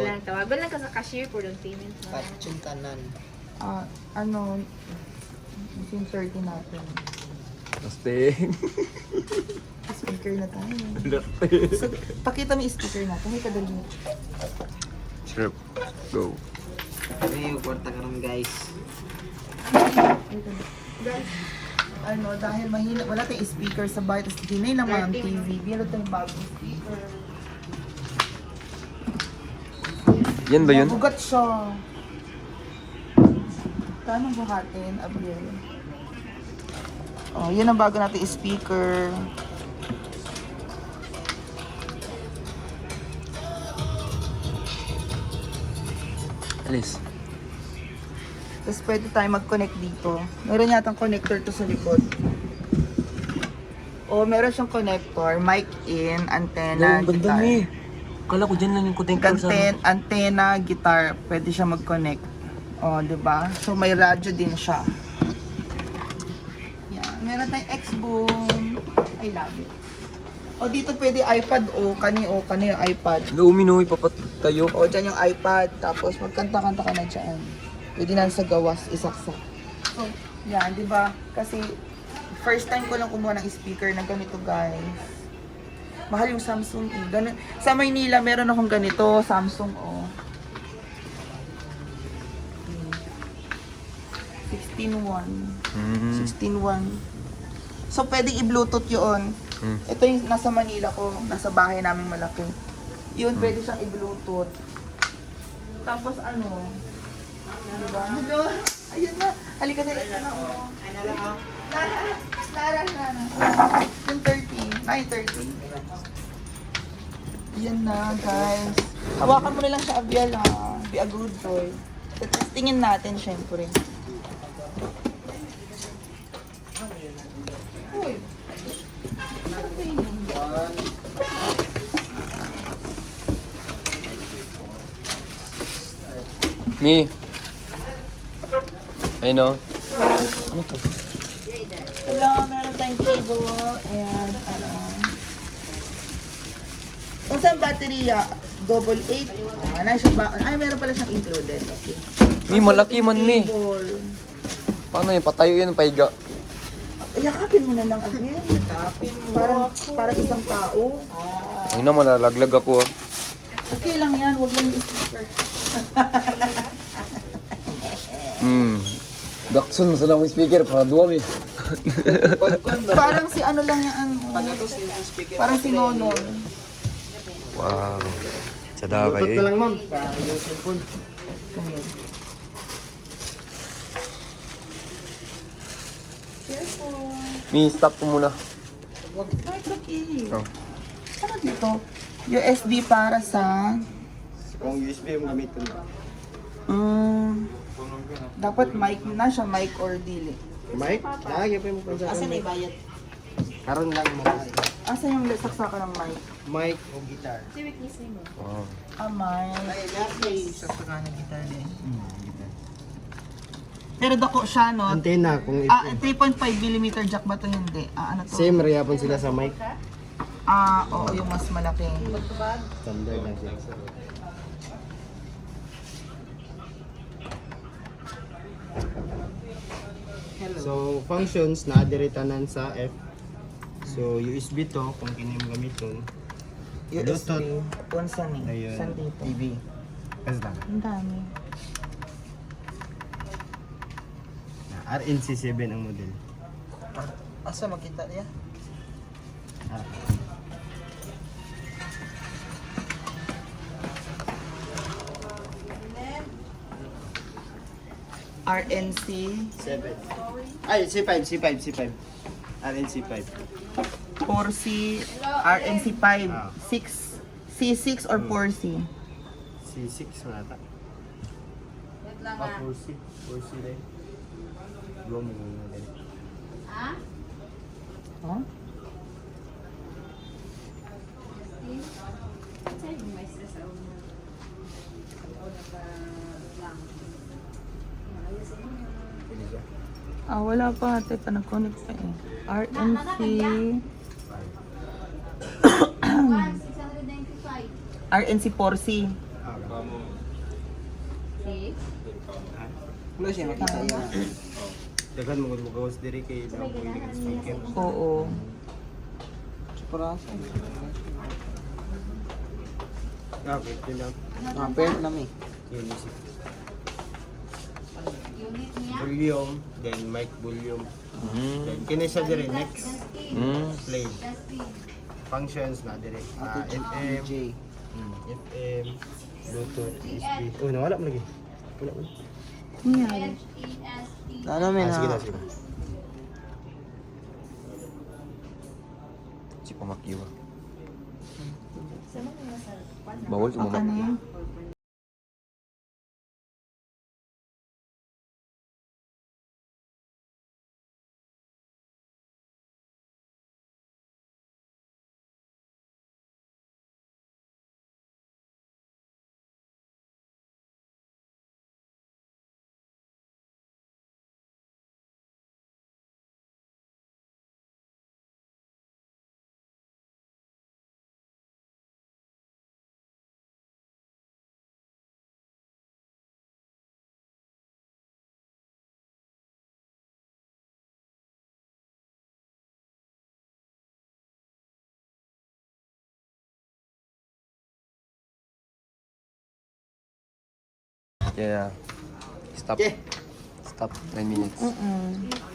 Bilang tawag. Bilang ka sa cashier for the payment mo. Patching tanan. Ah, ano, yung 30 natin. Asting. Speaker na tayo. So, pakita mo yung speaker natin. Hey, kadali. Shrimp. Go. May kwarta ka rin guys. Guys, ano, dahil mahina, wala tayong speaker sa bahay, tapos dinay lang mga TV. Meron tayong bagong speaker. Yan ba yun? Mabugat siya. Kano buhatin, Abiel? Oh, yun ang bago nating speaker. Alis. Tapos pwede tayo mag-connect dito. Meron yatang connector to sa likod. O, meron siyang connector, mic in, antenna, ganda guitar. ni. Kala ko dyan lang yung connector sa... Anten, antenna, guitar, pwede siya mag-connect. O, di ba? So, may radyo din siya. Yan. Meron tayong X-Boom. I love it. O, dito pwede iPad o, kani o, kani yung iPad. Luminoy, papatayo. O, dyan yung iPad. Tapos, magkanta-kanta ka na dyan. Pwede na sa gawas, isaksak. So, yan, di ba? Kasi, first time ko lang kumuha ng speaker na ganito, guys. Mahal yung Samsung eh. Ganun. Sa Maynila, meron akong ganito, Samsung oh. 16.1. Mm. 16.1. So, pwedeng i-bluetooth yun. Mm. Ito yung nasa Manila ko, nasa bahay namin malaki. Yun, pwede siyang i-bluetooth. Tapos ano, diba? Hello? Ayun na. Halika na, ito na. Lara, Lara, Lara. Yung 30. 9.30. Yan na, guys. Hawakan mo na lang siya, Abiel, ha. Be a good boy. Testingin natin, syempre. Uy. Ano ba yun? Mi. Ayun o. Hello, cable and ano. Kung saan baterya, double 8. Ah, nasa ba? Ay, meron pala siyang included. Okay. Mi, malaki man. Cable. Paano yun? Patayo yun, paiga. Yakapin mo na lang again. Yakapin mo. Parang, parang isang tao. Ah, Ay na, malalaglag ako ah. okay lang yan, huwag lang yung speaker. Hmm. Dakson, masala akong speaker para duwa mi. Parang si ano lang yan. Parang si Nonon. Wow. Sada kayo eh. lang ma'am. Yung. Mi, stop ko muna. It's okay. Oh. Ano dito? USB para sa... Kung USB yung gamitin mo. Mm, dapat mic na siya, mic or dili. Ah, yapin mo pa sa Asan ibayad? Karon lang mo. Asa yung saksakan ng mic? Mic o guitar. Wow. Ah, mic. Ay, laki. Sasaka ng guitar din. Pero dako siya, no? Antena kung Ah, 3.5mm jack ba to hindi? Ah, ano to? Same rehapon sila sa mic. Ah, oo, yung mas malaki. Standard lang sila. So, functions na adiritanan sa F. So, USB to kung kini mo gamiton. USB. Kung saan eh? Ayun. Saan dito? TV. Kasi lang. Ang dami. RNC7 ang model. Asa makita niya? Ah. RNC 7. Ay, C5, C5, C5. RNC5. 4C, RNC 5, Ah. 6, C6 or 4C? C6 wala ta. Ah, 4C. 4C din. Go mo muna din. Huh? Ah, wala pa. Ate, pa nag-connect pa eh. RNC. RNC 4C. Ah, Six? Wala siya makita yan. Dagan mo mo gawas diri kay na speaker. Oo. Superaso. Ah, wait din lang. Ah, pera na mi. Yun music. Volume, then mic volume. Then kini sa dire next Mm. play. Functions na dire. Ah, FM, DJ. mm, FM, Bluetooth, USB. Oh, nawala mo lagi. Wala mo. Ano mi Ah, na? sige na, sige na. Si na. Bawal Ano sumamak. yan? Yeah. Stop. Stop. 9 minutes. Mm-mm.